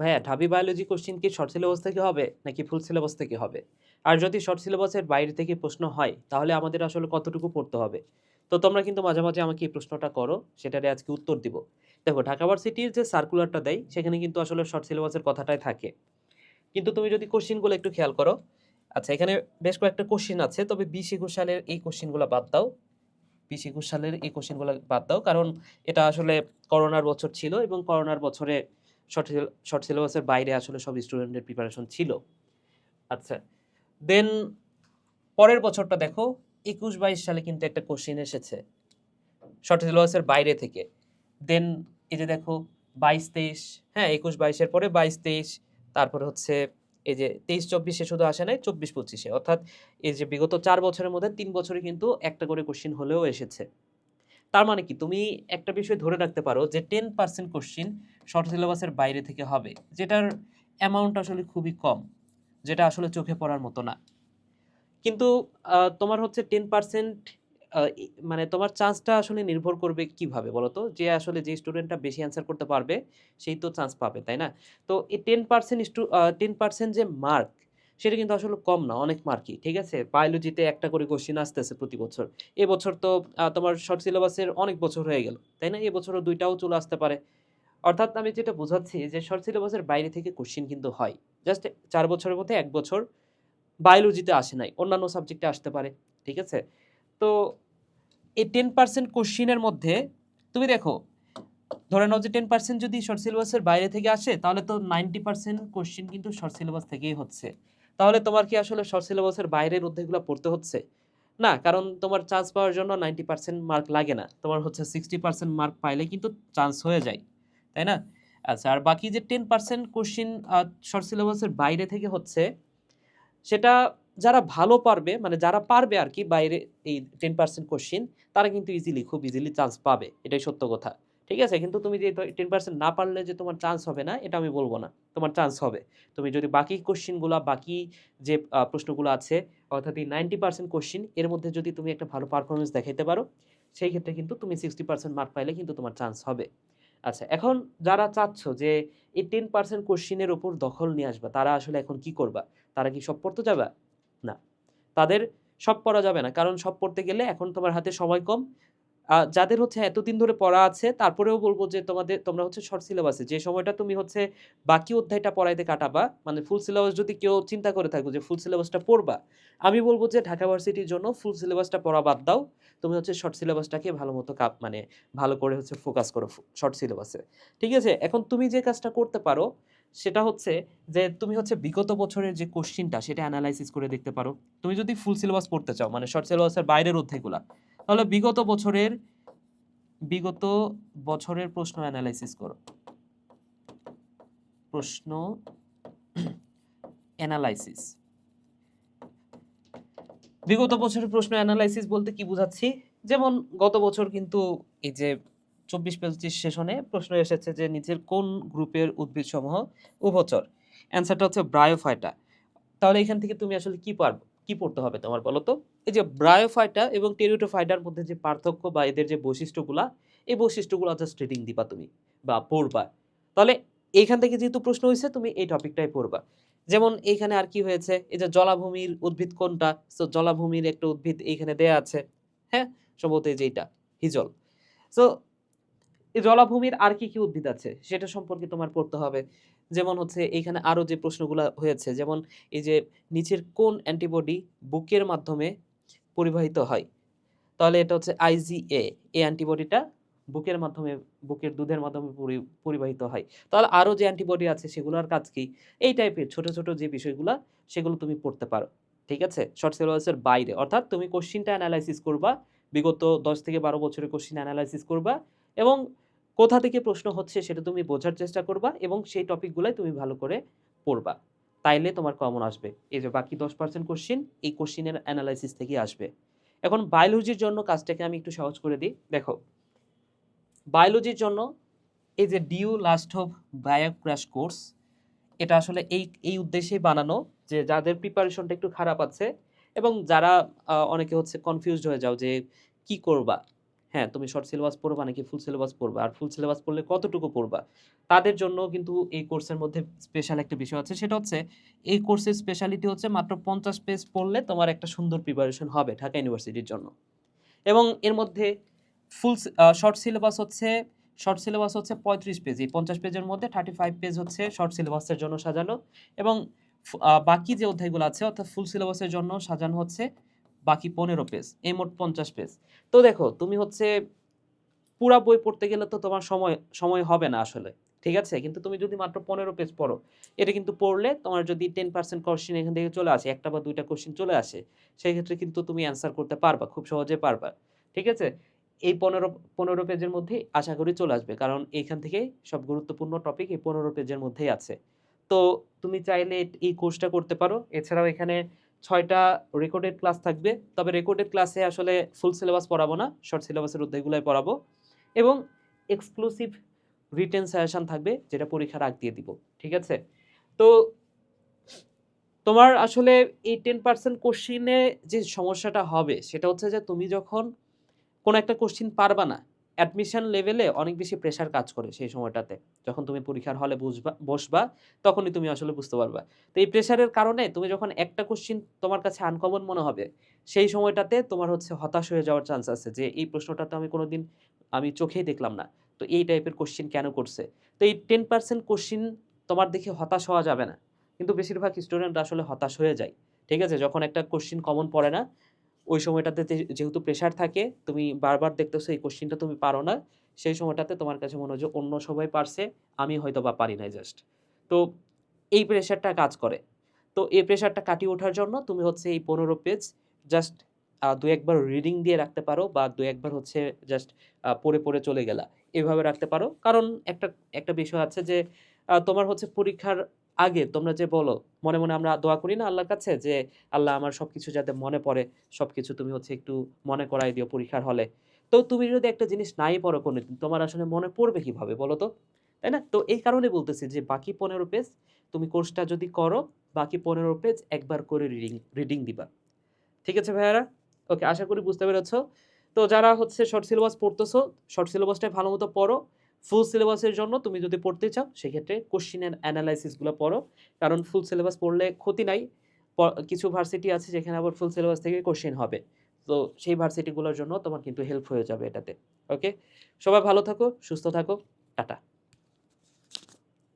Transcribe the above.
ভাইয়া, Dhabi biology question কি short syllabus থেকে হবে নাকি ফুল সিলেবাস থেকে হবে? আর যদি শর্ট সিলেবাসের বাইরে থেকে প্রশ্ন হয়, তাহলে আমাদের আসলে কতটুকু পড়তে হবে? তো তোমরা কিন্তু মাঝে মাঝে আমাকে এই প্রশ্নটা করো সেটারে আজকে উত্তর দিব। দেখো, ঢাকা ভার্সিটির যে সার্কুলারটা দেয়, সেখানে কিন্তু আসলে শর্ট সিলেবাসের কথাটাই থাকে। কিন্তু তুমি যদি কোশ্চিনগুলো একটু খেয়াল করো আচ্ছা এখানে বেশ কয়েকটা কোশ্চিন আছে, তবে বিশ একুশ সালের এই কোশ্চিনগুলো বাদ দাও। বিশ একুশ সালের এই কোশ্চিনগুলো বাদ দাও, কারণ এটা আসলে করোনার বছর ছিল এবং করোনার বছরে শর্ট শর্ট সিলেবাসের বাইরে আসলে সব স্টুডেন্টের প্রিপারেশন ছিল। আচ্ছা দেন পরের বছরটা দেখো, একুশ বাইশ সালে কিন্তু একটা কোশ্চিন এসেছে শর্ট সিলেবাসের বাইরে থেকে। দেন এই যে দেখো, বাইশ তেইশ হ্যাঁ একুশ বাইশের পরে বাইশ তেইশ, তারপরে হচ্ছে এই যে তেইশ চব্বিশে শুধু আসে নাই, চব্বিশ পঁচিশে। অর্থাৎ এই যে বিগত চার বছরের মধ্যে তিন বছরে কিন্তু একটা করে কোশ্চিন হলেও এসেছে। তার মানে কি? তুমি একটা বিষয় ধরে রাখতে পারো যে টেন পার্সেন্ট কোশ্চিন শর্ট সিলেবাসের বাইরে থেকে হবে, যেটার অ্যামাউন্ট আসলে খুবই কম, যেটা আসলে চোখে পড়ার মতো না। কিন্তু তোমার হচ্ছে টেন পার্সেন্ট মানে তোমার চান্সটা আসলে নির্ভর করবে কীভাবে বলো তো যে আসলে যে স্টুডেন্টটা বেশি অ্যান্সার করতে পারবে, সেই তো চান্স পাবে, তাই না? তো এই টেন পার্সেন্ট টেন পার্সেন্ট যে মার্ক সেটা কিন্তু আসলে কম না, অনেক মার্কই ঠিক আছে? বায়োলজিতে একটা করে কোশ্চিন আসতেছে প্রতি বছর। এবছর তো তোমার শর্ট সিলেবাসের অনেক বছর হয়ে গেল, তাই না? এবছরও দুইটাও চলে আসতে পারে। অর্থাৎ আমি যেটা বোঝাচ্ছি যে শর্ট সিলেবাসের বাইরে থেকে কোশ্চিন কিন্তু হয়। জাস্ট চার বছরের মধ্যে এক বছর বায়োলজিতে আসে নাই, অন্যান্য সাবজেক্টে আসতে পারে, ঠিক আছে? তো এই টেন পার্সেন্ট কোশ্চিনের মধ্যে, তুমি দেখো, ধরে নাও যে টেন পার্সেন্ট যদি শর্ট সিলেবাসের বাইরে থেকে আসে, তাহলে তো নাইনটি পার্সেন্ট কোশ্চিন কিন্তু শর্ট সিলেবাস থেকেই হচ্ছে। তাহলে তোমার কি আসলে শর্ট সিলেবাসের বাইরের অধ্যায়গুলো পড়তে হচ্ছে? না, কারণ তোমার চান্স পাওয়ার জন্য নাইনটি পার্সেন্ট মার্ক লাগে না। তোমার হচ্ছে সিক্সটি পার্সেন্ট মার্ক পাইলে কিন্তু চান্স হয়ে যায়। তাই না? আচ্ছা আর বাকি যে টেন পার্সেন্ট কোশ্চিন শর্ট সিলেবাসের বাইরে থেকে হচ্ছে, সেটা যারা ভালো পারবে মানে যারা পারবে আর কি বাইরে এই টেন পার্সেন্ট কোশ্চিন তারা কিন্তু ইজিলি খুব ইজিলি চান্স পাবে। এটাই সত্য কথা। ঠিক আছে? কিন্তু তুমি যে টেন পার্সেন্ট না পারলে যে তোমার চান্স হবে না, এটা আমি বলব না। তোমার চান্স হবে। তুমি যদি বাকি কোশ্চিনগুলো বাকি যে প্রশ্নগুলো আছে, অর্থাৎ এই নাইনটি পার্সেন্ট কোশ্চিন এর মধ্যে যদি তুমি একটা ভালো পারফরমেন্স দেখাইতে পারো, সেই ক্ষেত্রে কিন্তু তুমি সিক্সটি পার্সেন্ট মার্ক পাইলে কিন্তু তোমার চান্স হবে। আচ্ছা এখন যারা চাচ্ছ যে এই টেন পার্সেন্ট কোশ্চিনের ওপর দখল নিয়ে আসবা, তারা আসলে এখন কি করবা? তারা কি সব পড়তে যাবে? না। তাদের সব পড়া যাবে না, কারণ সব পড়তে গেলে এখন তোমার হাতে সময় কম যাদের হচ্ছে এতদিন ধরে পড়া আছে, তারপরেও বলব যে তোমাদের, তোমরা হচ্ছে শর্ট সিলেবাসে যে সময়টা তুমি হচ্ছে বাকি অধ্যায়টা পড়াইতে কাটাবা মানে ফুল সিলেবাস যদি কেউ চিন্তা করে থাকো যে ফুল সিলেবাসটা পড়বা, আমি বলব যে ঢাকা ভার্সিটির জন্য ফুল সিলেবাসটা পড়া বাদ দাও। তুমি হচ্ছে শর্ট সিলেবাসটাকে ভালো মতো কাপ মানে ভালো করে হচ্ছে ফোকাস করো শর্ট সিলেবাসে ঠিক আছে? এখন তুমি যে কাজটা করতে পারো, সেটা হচ্ছে যে তুমি হচ্ছে বিগত বছরের যে কোশ্চিনটা সেটা অ্যানালাইসিস করে দেখতে পারো। তুমি যদি ফুল সিলেবাস পড়তে চাও মানে শর্ট সিলেবাসের বাইরের অধ্যায়গুলা তাহলে বিগত বছরের বিগত বছরের প্রশ্ন অ্যানালাইসিস করো। প্রশ্ন অ্যানালাইসিস বিগত বছরের প্রশ্ন অ্যানালাইসিস বলতে কি বোঝাচ্ছি? যেমন গত বছর কিন্তু এই যে চব্বিশ পঁচিশ সেশনে প্রশ্ন এসেছে যে নিচের কোন গ্রুপের উদ্ভিদ সমূহ উভচর অ্যান্সারটা হচ্ছে ব্রায়োফাইটা তাহলে এখান থেকে তুমি আসলে কি পারব? কি পড়তে হবে তোমার বলো তো? এই যে ব্রায়োফাইটা এবং টেরিটোফাইটার মধ্যে যে পার্থক্য বা এদের যে বৈশিষ্ট্যগুলা, এই বৈশিষ্ট্যগুলো জাস্ট রিডিং দিবা তুমি বা পড়বা। তাহলে এইখান থেকে যেহেতু প্রশ্ন হয়েছে তুমি এই টপিকটাই পড়বা। যেমন এইখানে আর কি হয়েছে, এই যে জলাভূমির উদ্ভিদ কোনটা? তো জলাভূমির একটা উদ্ভিদ এইখানে দেয়া আছে হ্যাঁ? সম্ভবত এই যে এইটা, হিজল। সো এই জলাভূমির আর কি কি উদ্ভিদ আছে? সেটা সম্পর্কে তোমার পড়তে হবে। যেমন হচ্ছে এইখানে আরও যে প্রশ্নগুলো হয়েছে, যেমন এই যে নিচের কোন অ্যান্টিবডি বুকের মাধ্যমে পরিবাহিত হয়? তাহলে এটা হচ্ছে আইজিএ এই অ্যান্টিবডিটা বুকের মাধ্যমে, বুকের দুধের মাধ্যমে পরিবাহিত হয়। তাহলে আরও যে অ্যান্টিবডি আছে সেগুলোর কাজ কি? এই টাইপের ছোট ছোট যে বিষয়গুলো, সেগুলো তুমি পড়তে পারো, ঠিক আছে? শর্ট সিলেবাসের বাইরে, অর্থাৎ তুমি কোশ্চিনটা অ্যানালাইসিস করবা, বিগত দশ থেকে বারো বছরের কোশ্চিন অ্যানালাইসিস করবা এবং কোথা থেকে প্রশ্ন হচ্ছে সেটা তুমি বোঝার চেষ্টা করবা এবং সেই টপিকগুলোই তুমি ভালো করে পড়বা। তাইলে তোমার কমন আসবে। এই যে বাকি দশ পার্সেন্ট কোশ্চিন এই কোশ্চিনের অ্যানালাইসিস থেকে আসবে। এখন বায়োলজির জন্য কাজটাকে আমি একটু সহজ করে দিই। দেখো বায়োলজির জন্য এই যে due last of bio crash course এটা আসলে এই এই উদ্দেশ্যেই বানানো যে যাদের প্রিপারেশনটা একটু খারাপ আছে এবং যারা অনেকে হচ্ছে কনফিউজড হয়ে যাও যে কি করবা। হ্যাঁ, তুমি শর্ট সিলেবাস পড়বা নাকি ফুল সিলেবাস পড়বা? আর ফুল সিলেবাস পড়লে কতটুকু পড়বা? তাদের জন্য কিন্তু এই কোর্সের মধ্যে স্পেশাল একটা বিষয় আছে। সেটা হচ্ছে এই কোর্সের স্পেশালিটি হচ্ছে মাত্র ৫০ পেজ পড়লে তোমার একটা সুন্দর প্রিপারেশন হবে ঢাকা ইউনিভার্সিটির জন্য। এবং এর মধ্যে ফুল শর্ট সিলেবাস হচ্ছে শর্ট সিলেবাস হচ্ছে ৩৫ পেজ। এই ৫০ পেজের মধ্যে 35 পেজ হচ্ছে শর্ট সিলেবাসের জন্য সাজানো এবং বাকি যে অধ্যায়গুলো আছে অর্থাৎ ফুল সিলেবাসের জন্য সাজানো হচ্ছে বাকি ১৫ পেজ। এই মোট ৫০ পেজ। তো দেখো তুমি হচ্ছে পুরা বই পড়তে গেলে তো তোমার সময় সময় হবে না আসলে। ঠিক আছে? কিন্তু তুমি যদি মাত্র ১৫ পেজ পড়ো, এটা কিন্তু পড়লে তোমার যদি 10% কোয়েশ্চেন এখান থেকে চলে আসে, একটা বা ২ টা কোয়েশ্চেন চলে আসে, সেক্ষেত্রে কিন্তু তুমি অ্যান্সার করতে পারবা। খুব সহজে পারবা। ঠিক আছে? এই ১৫ ১৫ পেজের মধ্যেই আশা করি চলে আসবে। কারণ এইখান থেকেই সব গুরুত্বপূর্ণ টপিক এই ১৫ পেজের মধ্যেই আছে। তো তুমি চাইলে এই কোর্সটা করতে পারো। এছাড়াও এখানে ৬ টা রেকর্ডেড ক্লাস থাকবে। তবে রেকর্ডেড ক্লাসে আসলে ফুল সিলেবাস পড়াবো না। শর্ট সিলেবাসের অধ্যায়গুলাই পড়াবো এবং এক্সক্লুসিভ রিটেন সাজেশন থাকবে যেটা পরীক্ষার আগ দিয়ে দিব। ঠিক আছে? তো তোমার আসলে এই 10% কোয়েশ্চেনে যে সমস্যাটা হবে সেটা হচ্ছে যে তুমি যখন কোনো একটা কোয়েশ্চেন পারবা না, অ্যাডমিশন লেভেলে অনেক বেশি প্রেশার কাজ করে সেই সময়টাতে। যখন তুমি পরীক্ষার হলে বুঝবা বসবা তখনই তুমি আসলে বুঝতে পারবা। তো এই প্রেশারের কারণে তুমি যখন একটা কোয়েশ্চেন তোমার কাছে আনকমন মনে হবে, সেই সময়টাতে তোমার হচ্ছে হতাশ হয়ে যাওয়ার চান্স আছে যে এই প্রশ্নটা তো আমি কোনোদিন আমি চোখেই দেখলাম না। তো এই টাইপের কোয়েশ্চেন কেন করছে? তো এই 10% কোয়েশ্চেন তোমার দেখে হতাশ হওয়া যাবে না। কিন্তু বেশিরভাগ স্টুডেন্ট আসলে হতাশ হয়ে যায়। ঠিক আছে? যখন একটা কোয়েশ্চেন কমন পড়ে না, ওই সময়টাতে যেহেতু প্রেশার থাকে, তুমি বারবার দেখতেছো এই কোয়েশ্চেনটা তুমি পারো না, সেই সময়টাতে তোমার কাছে মনে হয় যে অন্য সবাই পারছে, আমি হয়তোবা পারি নাই জাস্ট। তো এই প্রেশারটা কাজ করে। তো এই প্রেশারটা কাটিয়ে ওঠার জন্য তুমি হচ্ছে এই ১৫ পেজ জাস্ট দু ২-১ রিডিং দিয়ে রাখতে পারো বা দু একবার হচ্ছে জাস্ট পড়ে, পড়ে চলে গেলা। এভাবে রাখতে পারো। কারণ একটা একটা বিষয় আছে যে তোমার হচ্ছে পরীক্ষার আগে তোমরা যে বলো, মনে, মনে আমরা দোয়া করি না আল্লাহর কাছে যে, "আল্লাহ আমার সবকিছু যাতে মনে পড়ে, সবকিছু তুমি হচ্ছে একটু মনে করাই দিও পরীক্ষার হলে।" তো তুমি যদি একটা জিনিস নাই পড়ো কোনদিন, তোমার আসলে মনে পড়বে কীভাবে বলো তো? তাই না? তো এই কারণে বলতেছি যে বাকি ১৫ পেজ তুমি কোর্সটা যদি করো, বাকি ১৫ পেজ একবার করে রিডিং রিডিং দিবা। ঠিক আছে ভাইয়ারা? ওকে আশা করি বুঝতে পেরেছ। তো যারা হচ্ছে শর্ট সিলেবাস পড়তেছো, শর্ট সিলেবাসটাই ভালোমতো পড়ো। ফুল সিলেবাসের জন্য তুমি যদি পড়তে চাও, সেক্ষেত্রে কোশ্চিনের অ্যানালাইসিসগুলো পড়ো। কারণ ফুল সিলেবাস পড়লে ক্ষতি নাই। কিছু ভার্সিটি আছে যেখানে আবার ফুল সিলেবাস থেকে কোশ্চিন হবে। তো সেই ভার্সিটিগুলোর জন্য তোমার কিন্তু হেল্প হয়ে যাবে এটাতে। ওকে? সবাই ভালো থাকো, সুস্থ থাকো। টাটা।